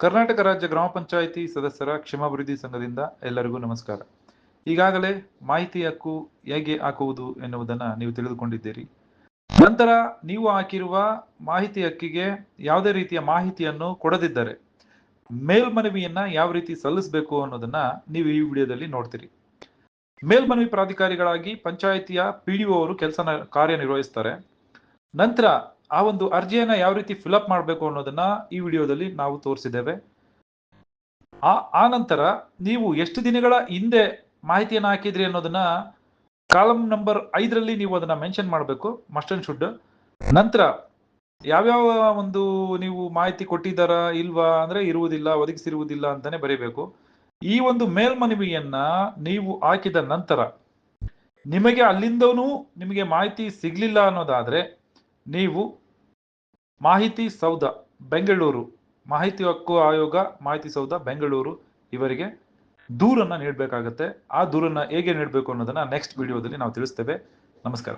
ಕರ್ನಾಟಕ ರಾಜ್ಯ ಗ್ರಾಮ ಪಂಚಾಯಿತಿ ಸದಸ್ಯರ ಕ್ಷೇಮಾಭಿವೃದ್ಧಿ ಸಂಘದಿಂದ ಎಲ್ಲರಿಗೂ ನಮಸ್ಕಾರ. ಈಗಾಗಲೇ ಮಾಹಿತಿ ಹಕ್ಕು ಹೇಗೆ ಹಾಕುವುದು ಎನ್ನುವುದನ್ನ ನೀವು ತಿಳಿದುಕೊಂಡಿದ್ದೀರಿ. ನಂತರ ನೀವು ಹಾಕಿರುವ ಮಾಹಿತಿ ಹಕ್ಕಿಗೆ ಯಾವುದೇ ರೀತಿಯ ಮಾಹಿತಿಯನ್ನು ಕೊಡದಿದ್ದರೆ ಮೇಲ್ಮನವಿಯನ್ನ ಯಾವ ರೀತಿ ಸಲ್ಲಿಸಬೇಕು ಅನ್ನೋದನ್ನ ನೀವು ಈ ವಿಡಿಯೋದಲ್ಲಿ ನೋಡ್ತೀರಿ. ಮೇಲ್ಮನವಿ ಪ್ರಾಧಿಕಾರಿಗಳಾಗಿ ಪಂಚಾಯಿತಿಯ ಪಿಡಿಒ ಅವರು ಕೆಲಸ ಕಾರ್ಯನಿರ್ವಹಿಸ್ತಾರೆ. ನಂತರ ಆ ಒಂದು ಅರ್ಜಿಯನ್ನ ಯಾವ ರೀತಿ ಫಿಲಪ್ ಮಾಡಬೇಕು ಅನ್ನೋದನ್ನ ಈ ವಿಡಿಯೋದಲ್ಲಿ ನಾವು ತೋರಿಸಿದ್ದೇವೆ. ಆ ಆ ನಂತರ ನೀವು ಎಷ್ಟು ದಿನಗಳ ಹಿಂದೆ ಮಾಹಿತಿಯನ್ನು ಹಾಕಿದ್ರಿ ಅನ್ನೋದನ್ನ ಕಾಲಮ್ ನಂಬರ್ ಐದರಲ್ಲಿ ನೀವು ಅದನ್ನ ಮೆನ್ಷನ್ ಮಾಡಬೇಕು ಮಸ್ಟ್ ಅಂಡ್ ಶುಡ್ ನಂತರ ಯಾವ್ಯಾವ ಒಂದು ನೀವು ಮಾಹಿತಿ ಕೊಟ್ಟಿದ್ದಾರ, ಇಲ್ವಾ ಅಂದ್ರೆ ಇರುವುದಿಲ್ಲ, ಒದಗಿಸಿರುವುದಿಲ್ಲ ಅಂತಾನೆ ಬರೀಬೇಕು. ಈ ಒಂದು ಮೇಲ್ಮನವಿಯನ್ನ ನೀವು ಹಾಕಿದ ನಂತರ ನಿಮಗೆ ಅಲ್ಲಿಂದನೂ ನಿಮಗೆ ಮಾಹಿತಿ ಸಿಗ್ಲಿಲ್ಲ ಅನ್ನೋದಾದ್ರೆ ನೀವು ಮಾಹಿತಿ ಸೌಧ, ಬೆಂಗಳೂರು ಮಾಹಿತಿ ಹಕ್ಕು ಆಯೋಗ, ಮಾಹಿತಿ ಸೌಧ, ಬೆಂಗಳೂರು ಇವರಿಗೆ ದೂರನ್ನ ನೀಡಬೇಕಾಗತ್ತೆ. ಆ ದೂರನ್ನ ಹೇಗೆ ನೀಡಬೇಕು ಅನ್ನೋದನ್ನ ನೆಕ್ಸ್ಟ್ ವಿಡಿಯೋದಲ್ಲಿ ನಾವು ತಿಳಿಸ್ತೇವೆ. ನಮಸ್ಕಾರ.